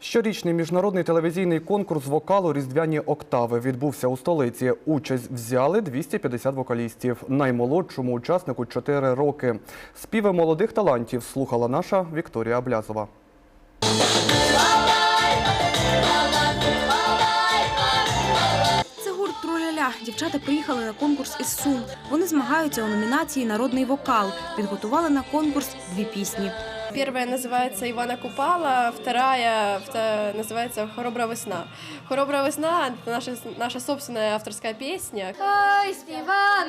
Щорічний міжнародний телевізійний конкурс вокалу Різдвяні октави відбувся у столиці. Участь взяли 250 вокалістів. Наймолодшому учаснику 4 роки. Співи молодих талантів слухала наша Вікторія Аблязова. Дівчата приїхали на конкурс із Сум. Вони змагаються у номінації Народний вокал. Підготували на конкурс дві пісні. Первая называется Ивана Купала, вторая вта- называется Хоробрая весна. Хоробрая весна – это наша, наша собственная авторская песня. Ой, співаночки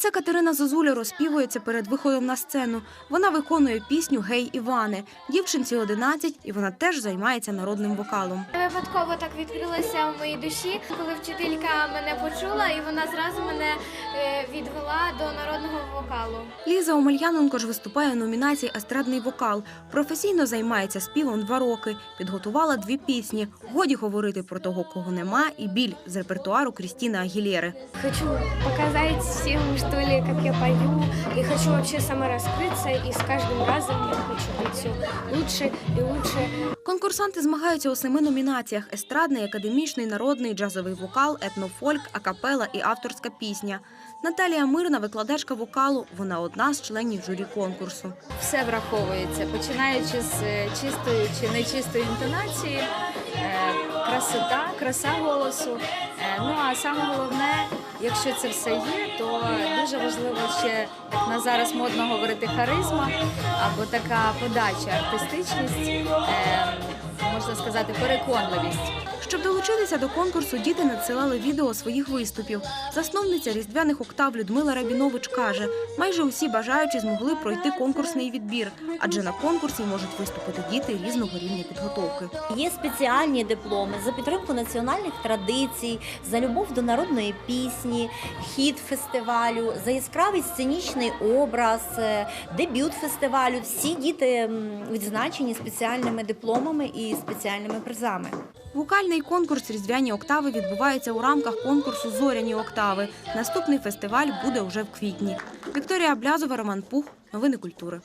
це Катерина Зозуля розспівується перед виходом на сцену. Вона виконує пісню Гей Іване. Дівчинці 11, і вона теж займається народним вокалом. Випадково так відкрилося в моїй душі, коли вчителька мене почула, і вона зразу мене е, відвела до народного вокалу. Ліза Омельяненко ж виступає у номінації Естрадний вокал. Професійно займається співом два роки. Підготувала дві пісні. Годі говорити про того, кого нема, і біль з репертуару Крістіни Агілєри. Хочу показать всем, что ли, как я пою, и хочу вообще самораскрыться, и с каждым разом я хочу быть все лучше и лучше. Конкурсанти змагаються у семи номінаціях: естрадний, академічний, народний, джазовий вокал, етнофольк, акапела і авторська пісня. Наталія Мирна, викладачка вокалу. Вона одна з членів журі конкурсу. все враховується, починаючи з е, чистої чи нечистої інтонації, е, красота, краса голосу. Е, Ну а саме головне, якщо це все є, то дуже важливо ще, як на зараз модно говорити, харизма або така подача, артистичність, е, можна сказати, переконливість. Щоб долучитися до конкурсу, діти надсилали відео своїх виступів. Засновниця різдвяних октав Людмила Рабінович каже, майже усі бажаючі змогли пройти конкурсний відбір, адже на конкурсі можуть виступити діти різного рівня підготовки. Є спеціальні дипломи за підтримку національних традицій, за любов до народної пісні, хід фестивалю, за яскравий сценічний образ, е, дебют фестивалю. Всі діти відзначені спеціальними дипломами і спеціальними призами. Вокальний конкурс Різдвяні октави відбувається у рамках конкурсу Зоряні октави. Наступний фестиваль буде уже в квітні. Вікторія Блязова, Роман Пух. Новини культури.